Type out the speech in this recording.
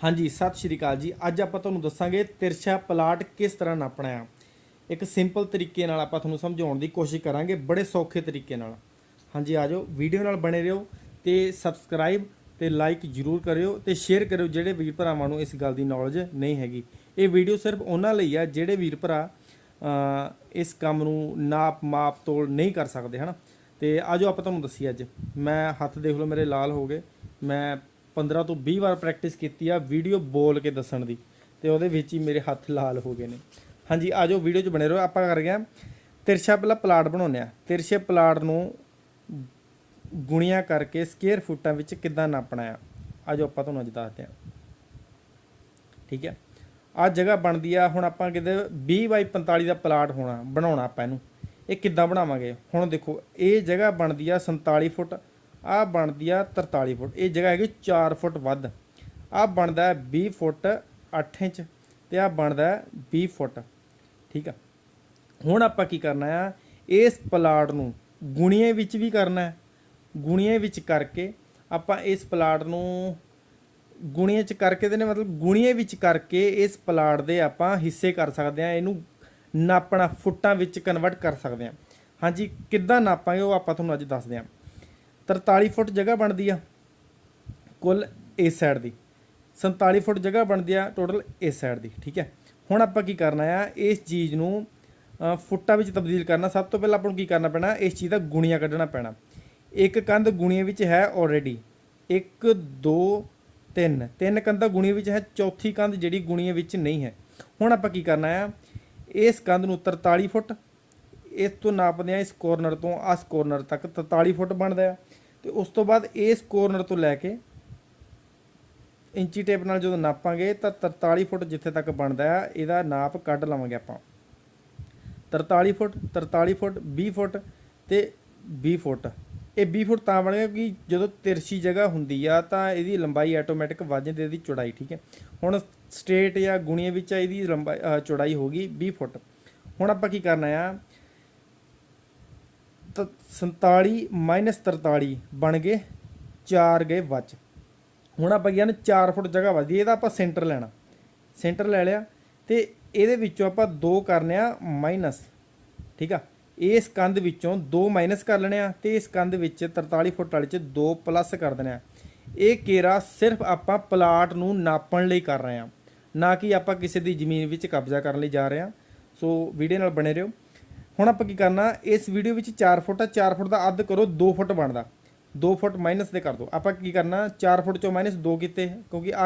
ਹਾਂਜੀ, ਸਤਿ ਸ਼੍ਰੀ ਅਕਾਲ ਜੀ। ਅੱਜ ਆਪਾਂ ਤੁਹਾਨੂੰ ਦੱਸਾਂਗੇ ਤਿਰਛਾ ਪਲਾਟ ਕਿਸ ਤਰ੍ਹਾਂ ਨਾਪਣਾ ਆ ਇੱਕ ਸਿੰਪਲ ਤਰੀਕੇ ਨਾਲ ਆਪਾਂ ਤੁਹਾਨੂੰ ਸਮਝਾਉਣ ਦੀ ਕੋਸ਼ਿਸ਼ ਕਰਾਂਗੇ, ਬੜੇ ਸੌਖੇ ਤਰੀਕੇ ਨਾਲ। ਹਾਂਜੀ, ਆ ਜਾਓ, ਵੀਡੀਓ ਨਾਲ ਬਣੇ ਰਹੋ ਤੇ ਸਬਸਕ੍ਰਾਈਬ ਤੇ ਲਾਈਕ ਜਰੂਰ ਕਰਿਓ ਤੇ ਸ਼ੇਅਰ ਕਰਿਓ ਜਿਹੜੇ ਵੀਰ ਭਰਾਵਾਂ ਨੂੰ ਇਸ ਗੱਲ ਦੀ ਨੌਲੇਜ ਨਹੀਂ ਹੈਗੀ। ਇਹ ਵੀਡੀਓ ਸਿਰਫ ਉਹਨਾਂ ਲਈ ਆ ਜਿਹੜੇ ਵੀਰ ਭਰਾ ਇਸ ਕੰਮ ਨੂੰ ਨਾਪ, ਮਾਪ, ਤੋਲ ਨਹੀਂ ਕਰ ਸਕਦੇ, ਹਨਾ? ਤੇ ਆਜੋ ਆਪਾਂ ਤੁਹਾਨੂੰ ਦੱਸੀ ਅੱਜ। ਮੈਂ ਹੱਥ ਦੇਖ ਲਓ, ਮੇਰੇ ਲਾਲ ਹੋ ਗਏ। ਮੈਂ 15 ਤੋਂ 20 ਵਾਰ ਪ੍ਰੈਕਟਿਸ ਕੀਤੀ ਆ ਵੀਡੀਓ ਬੋਲ ਕੇ ਦੱਸਣ ਦੀ ਤੇ ਉਹਦੇ ਵਿੱਚ ਹੀ ਮੇਰੇ ਹੱਥ ਲਾਲ ਹੋ ਗਏ ਨੇ। ਹਾਂਜੀ ਆਜੋ ਵੀਡੀਓ 'ਚ ਬਣੇ ਰਹੋ। ਆਪਾਂ ਕਰ ਗਏ ਆ। ਤਿਰਛਾ ਪਹਿਲਾਂ ਪਲਾਟ ਬਣਾਉਂਦੇ ਆ। ਤਿਰਛੇ ਪਲਾਟ ਨੂੰ ਗੁਣੀਆਂ ਕਰਕੇ ਸਕੁਅਰ ਫੁੱਟਾਂ ਵਿੱਚ ਕਿੱਦਾਂ ਨਾਪਣਾ ਆ? ਆਜੋ ਆਪਾਂ ਤੁਹਾਨੂੰ ਅੱਜ ਦੱਸਦੇ ਆ। ਠੀਕ ਹੈ ਆ ਜਗ੍ਹਾ ਬਣਦੀ ਆ, ਹੁਣ ਆਪਾਂ ਕਿਤੇ 20 ਬਾਈ 45 ਦਾ ਪਲਾਟ ਹੋਣਾ, ਬਣਾਉਣਾ ਆਪਾਂ ਇਹਨੂੰ। ਇਹ ਕਿੱਦਾਂ ਬਣਾਵਾਂਗੇ? ਹੁਣ ਦੇਖੋ, ਇਹ ਜਗ੍ਹਾ ਬਣਦੀ ਆ 47 ਫੁੱਟ। ਆ ਬਣਦੀ ਆ 43 ਫੁੱਟ। ਇਹ ਜਗ੍ਹਾ ਹੈਗੀ 4 ਫੁੱਟ ਵੱਧ। ਆ ਬਣਦਾ ਹੈ 20 ਫੁੱਟ 8 ਇੰਚ ਤੇ ਆ ਬਣਦਾ ਹੈ 20 ਫੁੱਟ। ਠੀਕ ਆ। ਹੁਣ ਆਪਾਂ ਕੀ ਕਰਨਾ ਆ? ਇਸ ਪਲਾਟ ਨੂੰ ਗੁਣੀਏ ਵਿੱਚ ਵੀ ਕਰਨਾ ਹੈ। ਗੁਣੀਏ ਵਿੱਚ ਕਰਕੇ ਆਪਾਂ ਇਸ ਪਲਾਟ ਨੂੰ ਗੁਣੀਏ ਚ ਕਰਕੇ ਦੇ ਨੇ ਮਤਲਬ ਗੁਣੀਏ ਵਿੱਚ ਕਰਕੇ ਇਸ ਪਲਾਟ ਦੇ ਆਪਾਂ ਹਿੱਸੇ ਕਰ ਸਕਦੇ ਆ ਇਹਨੂੰ ਨਾਪਣਾ, ਫੁੱਟਾਂ ਵਿੱਚ ਕਨਵਰਟ ਕਰ ਸਕਦੇ ਆ ਹਾਂਜੀ, ਕਿੱਦਾਂ ਨਾਪਾਂਗੇ ਉਹ ਆਪਾਂ ਤੁਹਾਨੂੰ ਅੱਜ ਦੱਸਦੇ ਆ 43 ਫੁੱਟ ਜਗ੍ਹਾ ਬਣਦੀ ਆ ਕੁੱਲ ਇਸ ਸਾਈਡ ਦੀ। 47 ਫੁੱਟ ਜਗ੍ਹਾ ਬਣਦੀ ਆ ਟੋਟਲ ਇਸ ਸਾਈਡ ਦੀ, ਠੀਕ ਹੈ। ਹੁਣ ਆਪਾਂ ਕੀ ਕਰਨਾ ਆ, ਇਸ ਚੀਜ਼ ਨੂੰ ਫੁੱਟਾਂ ਵਿੱਚ ਤਬਦੀਲ ਕਰਨਾ। ਸਭ ਤੋਂ ਪਹਿਲਾਂ ਆਪਾਂ ਨੂੰ ਕੀ ਕਰਨਾ ਪੈਣਾ, ਇਸ ਚੀਜ਼ ਦਾ ਗੁਣੀਆਂ ਕੱਢਣਾ ਪੈਣਾ। ਇੱਕ ਕੰਧ ਗੁਣੀਆਂ ਵਿੱਚ ਹੈ ਆਲਰੇਡੀ 1 2 3 ਤਿੰਨ ਕੰਧਾਂ ਗੁਣੀਆਂ ਵਿੱਚ ਹੈ, ਚੌਥੀ ਕੰਧ ਜਿਹੜੀ ਗੁਣੀਆਂ ਵਿੱਚ ਨਹੀਂ ਹੈ। ਹੁਣ ਆਪਾਂ ਕੀ ਕਰਨਾ ਆ, ਇਸ ਕੰਧ ਨੂੰ 43 ਫੁੱਟ, ਇਸ ਤੋਂ ਨਾਪਦੇ ਆ ਇਸ ਕੋਰਨਰ ਤੋਂ ਆਸ ਕੋਰਨਰ ਤੱਕ 43 ਫੁੱਟ ਬਣਦਾ ਆ। ਤੇ ਉਸ ਤੋਂ ਬਾਅਦ ਇਸ ਕੋਰਨਰ ਤੋਂ ਲੈ ਕੇ ਇੰਚੀ ਟੇਪ ਨਾਲ ਜਦੋਂ ਨਾਪਾਂਗੇ ਤਾਂ 43 ਫੁੱਟ ਜਿੱਥੇ ਤੱਕ ਬਣਦਾ ਆ, ਇਹਦਾ ਨਾਪ ਕੱਢ ਲਵਾਂਗੇ ਆਪਾਂ। 43 ਫੁੱਟ 43 ਫੁੱਟ 20 ਫੁੱਟ ਤੇ 20 ਫੁੱਟ। ਇਹ 20 ਫੁੱਟ ਤਾਂ ਬਣੇਗਾ ਕਿ ਜਦੋਂ ਤਿਰਛੀ ਜਗ੍ਹਾ ਹੁੰਦੀ ਆ ਤਾਂ ਇਹਦੀ ਲੰਬਾਈ ਆਟੋਮੈਟਿਕ ਵੱਧ ਜਾਂਦੀ ਇਹਦੀ ਚੌੜਾਈ, ਠੀਕ ਹੈ। ਹੁਣ ਸਟ੍ਰੇਟ ਜਾਂ ਗੁਣੀਆਂ ਵਿੱਚ ਇਹਦੀ ਲੰਬਾਈ ਅਹ ਚੌੜਾਈ ਹੋਗੀ 20 ਫੁੱਟ। ਹੁਣ ਆਪਾਂ ਕੀ ਕਰਨਾ ਆ 47 43 ਬਣ ਗਏ 4 ਗਏ ਵੱਜ। ਹੁਣ ਆਪਾਂ ਗਿਆ ਨਾ 4 ਫੁੱਟ ਜਗ੍ਹਾ ਵੱਜਦੀ ਇਹਦਾ ਆਪਾਂ ਸੈਂਟਰ ਲੈਣਾ। ਸੈਂਟਰ ਲੈ ਲਿਆ ਤੇ ਇਹਦੇ ਵਿੱਚੋਂ ਆਪਾਂ 2 ਕਰਨੇ ਆ ਮਾਈਨਸ, ਠੀਕ ਆ? ਇਸ ਕੰਧ ਵਿੱਚੋਂ 2 ਮਾਈਨਸ ਕਰ ਲੈਣੇ ਆ ਤੇ ਇਸ ਕੰਧ ਵਿੱਚ 43 ਫੁੱਟ ਵਾਲੇ ਚ 2 ਪਲੱਸ ਕਰ ਦੇਣੇ ਆ। ਇਹ ਕੇਰਾ ਸਿਰਫ ਆਪਾਂ ਪਲਾਟ ਨੂੰ ਨਾਪਣ ਲਈ ਕਰ ਰਹੇ ਆ, ਨਾ ਕਿ ਆਪਾਂ ਕਿਸੇ ਦੀ ਜ਼ਮੀਨ ਵਿੱਚ ਕਬਜ਼ਾ ਕਰਨ ਲਈ ਜਾ ਰਹੇ ਆ। ਸੋ ਵੀਡੀਓ ਨਾਲ ਬਣੇ ਰਹੋ। ਹੁਣ ਆਪਾਂ ਕੀ ਕਰਨਾ, ਇਸ ਵੀਡੀਓ ਵਿੱਚ 4 ਫੁੱਟ ਆ 4 ਫੁੱਟ ਦਾ ਅੱਧ ਕਰੋ 2 ਫੁੱਟ ਬਣਦਾ। 2 ਫੁੱਟ ਮਾਈਨਸ ਦੇ ਕਰ ਦਿਓ। ਆਪਾਂ ਕੀ ਕਰਨਾ 4 ਫੁੱਟ ਚੋਂ ਮਾਈਨਸ 2 ਕੀਤੇ, ਕਿਉਂਕਿ